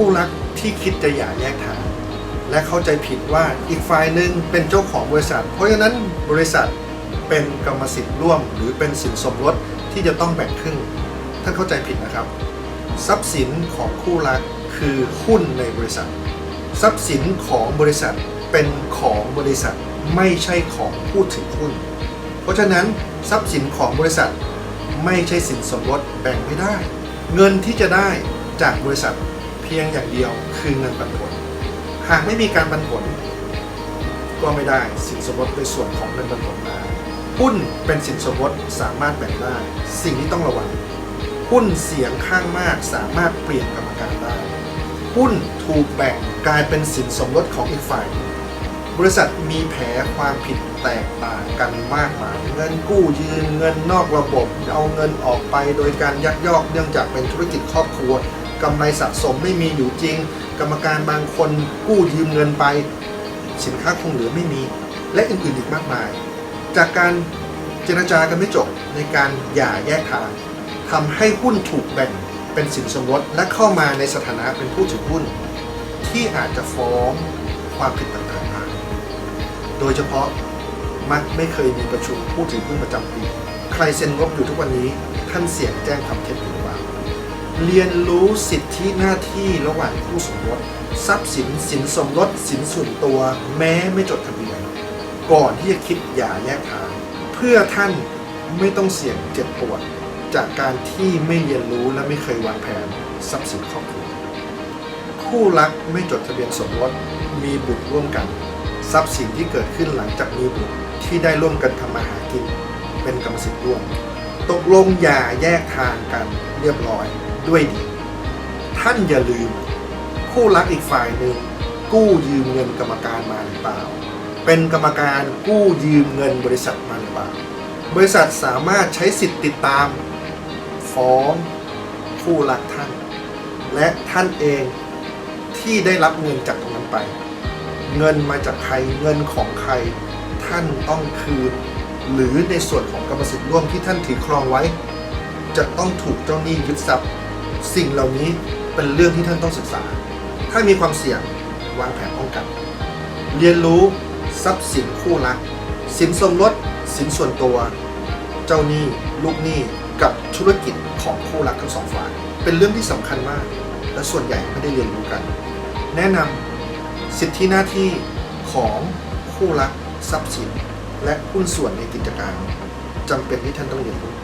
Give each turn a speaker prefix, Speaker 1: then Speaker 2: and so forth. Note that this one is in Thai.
Speaker 1: คู่รักที่คิดจะหย่าแยกทาง และเข้าใจผิดว่าอีกฝ่ายหนึ่งเป็นเจ้าของบริษัท เพราะฉะนั้นบริษัทเป็นกรรมสิทธิ์ร่วม หรือเป็นสินสมรสที่จะต้องแบ่งครึ่งท่านเข้าใจผิดนะครับ ทรัพย์สินของคู่รักคือหุ้นในบริษัท ทรัพย์สินของบริษัทเป็นของบริษัทไม่ใช่ของผู้ถือหุ้น เพราะฉะนั้นทรัพย์สินของบริษัทไม่ใช่สินสมรสแบ่งไม่ได้ เงินที่จะได้จากบริษัท เพียงอย่างเดียวคือเงินปันผล หากไม่มีการปันผล ก็ไม่ได้สินสมรสในส่วนของเงินปันผลมาหุ้นเป็นสินสมรสสามารถแบ่งได้ สิ่งที่ต้องระวังหุ้นเสียงข้างมากสามารถเปลี่ยนกรรมการได้หุ้นถูกแบ่งกลายเป็นสินสมรสของอีกฝ่าย บริษัทมีแผลความผิดแตกต่างกันมากมาย เงินกู้ยืมเงินนอกระบบ เอาเงินออกไปโดยการยักยอกเนื่องจากเป็นธุรกิจครอบครัว กำไรสะสมไม่มีอยู่จริง กรรมการบางคนกู้ยืมเงินไป สินค้าคงเหลือไม่มี และอื่นๆอีกมากมาย จากการเจรจากันไม่จบในการหย่าแยกทางทำให้หุ้นถูกแบ่งเป็นสินสมรสและเข้ามาในสถานะเป็นผู้ถือหุ้น ที่อาจจะฟ้องความผิดต่างๆได้โดยเฉพาะมักไม่เคยมีประชุมผู้ถือหุ้นประจำปี ใครเซ็นงบอยู่ทุกวันนี้ท่านเสี่ยงแจ้งความเท็จ เรียนรู้สิทธิหน้าที่ระหว่างผู้สมรสทรัพย์สินสินสมรสสินส่วนตัว แม้ไม่จดทะเบียน ก่อนที่จะคิดหย่าแยกทางเพื่อท่านไม่ต้องเสี่ยงเจ็บปวด จากการที่ไม่เรียนรู้และไม่เคยวางแผนทรัพย์สินครอบครัวคู่รักไม่จดทะเบียนสมรสมีบุตรร่วมกัน ทรัพย์สินที่เกิดขึ้นหลังจากมีบุตรที่ได้ร่วมกันทำมาหากิน เป็นกรรมสิทธิ์ร่วม ตกลงอย่าแยกทางกันเรียบร้อย ด้วยดี ท่านอย่าลืม คู่รักอีกฝ่ายหนึ่งกู้ยืมเงินกรรมการมาหรือเปล่า เป็นกรรมการกู้ยืมเงินบริษัทมาหรือเปล่า บริษัทสามารถใช้สิทธิ์ติดตาม ฟ้องคู่รักท่าน และท่านเองที่ได้รับเงินจากตรงนั้นไป เงินมาจากใครเงินของใครท่านต้องคืน หรือในส่วนของกรรมสิทธิ์ร่วมที่ท่านถือครองไว้ จะต้องถูกเจ้าหนี้ยึดทรัพย์ สิ่งเหล่านี้เป็นเรื่องที่ท่านต้องศึกษา ถ้ามีความเสี่ยงวางแผนป้องกัน เรียนรู้ทรัพย์สินคู่รัก สินสมรสสินส่วนตัว เจ้าหนี้ลูกหนี้กับธุรกิจของคู่รักทั้งสองฝ่ายเป็นเรื่องที่สำคัญมาก และส่วนใหญ่ไม่ได้เรียนรู้กัน แนะนำสิทธิหน้าที่ของคู่รักทรัพย์สิน และหุ้นส่วนในกิจการจำเป็นที่ท่านต้องเรียนรู้